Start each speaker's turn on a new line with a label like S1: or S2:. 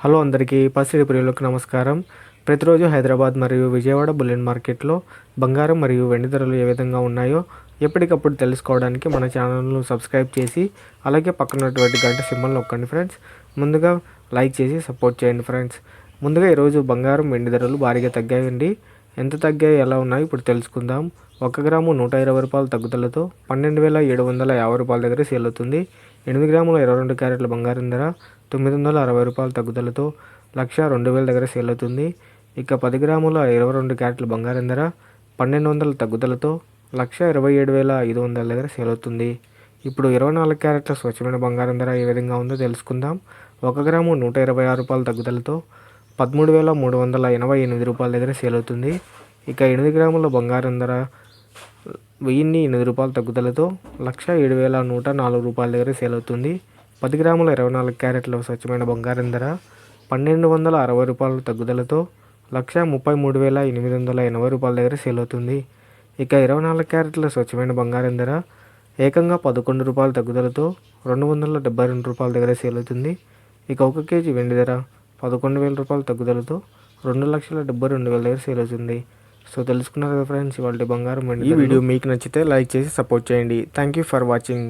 S1: Hello అందరికీ పసిడి ప్రియులకు నమస్కారం. ప్రతిరోజు హైదరాబాద్ మరియు విజయవాడ బుల్లెన్ మార్కెట్లో బంగారం మరియు వెండి ధరలు ఏ విధంగా ఉన్నాయో ఎప్పటికప్పుడు తెలుసుకోవడానికి మన ఛానల్ను సబ్స్క్రైబ్ చేసి అలాగే పక్కనటువంటి గంట సింబల్ నొక్కండి ఫ్రెండ్స్. ముందుగా లైక్ చేసి సపోర్ట్ చేయండి ఫ్రెండ్స్. ముందుగా ఈరోజు బంగారం వెండి ధరలు భారీగా తగ్గాయండి. ఎంత తగ్గాయి ఎలా ఉన్నాయో ఇప్పుడు తెలుసుకుందాం. ఒక గ్రాము నూట ఇరవై రూపాయల తగ్గుదలతో పన్నెండు వేల ఏడు వందల యాభై రూపాయల దగ్గర సేల్ అవుతుంది. ఎనిమిది గ్రాముల ఇరవై రెండు క్యారెట్ల బంగారం ధర తొమ్మిది వందల అరవై రూపాయల తగ్గుదలతో లక్ష రెండు వేల దగ్గర సేల్ అవుతుంది. ఇక పది గ్రాముల ఇరవై రెండు క్యారెట్ల బంగారం ధర పన్నెండు వందల తగ్గుదలతో లక్ష ఇరవై ఏడు వేల ఐదు వందల దగ్గర సేల్ అవుతుంది. ఇప్పుడు ఇరవై నాలుగు క్యారెట్ల స్వచ్ఛమైన బంగారం ధర ఏ విధంగా ఉందో తెలుసుకుందాం. ఒక గ్రాము నూట ఇరవై ఆరు రూపాయల తగ్గుదలతో పదమూడు వేల మూడు వందల ఎనభై ఎనిమిది రూపాయల దగ్గర సేల్ అవుతుంది. ఇక ఎనిమిది గ్రాముల బంగారం ధర వెయ్యిన్ని ఎనిమిది రూపాయల తగ్గుదలతో లక్ష ఏడు వేల నూట నాలుగు రూపాయల దగ్గర సేల్ అవుతుంది. పది గ్రాముల ఇరవై నాలుగు క్యారెట్ల స్వచ్ఛమైన బంగారం ధర పన్నెండు వందల అరవై రూపాయల తగ్గుదలతో లక్ష ముప్పై మూడు వేల ఎనిమిది వందల ఎనభై రూపాయల దగ్గర సేల్ అవుతుంది. ఇక ఇరవై నాలుగు క్యారెట్ల స్వచ్ఛమైన బంగారం ధర ఏకంగా పదకొండు రూపాయల తగ్గుదలతో రెండు వందల డెబ్బై రెండు రూపాయల దగ్గర సేల్ అవుతుంది. ఇక ఒక కేజీ వెండి ధర పదకొండు వేల రూపాయల తగ్గుదలతో రెండు లక్షల డెబ్బై రెండు వేల దగ్గర సేల్ అవుతుంది. సో తెలుసుకున్నారు కదా ఫ్రెండ్స్ ఇవాళ బంగారం వెండి ఈ వీడియో మీకు నచ్చితే లైక్ చేసి సపోర్ట్ చేయండి. Thank you for watching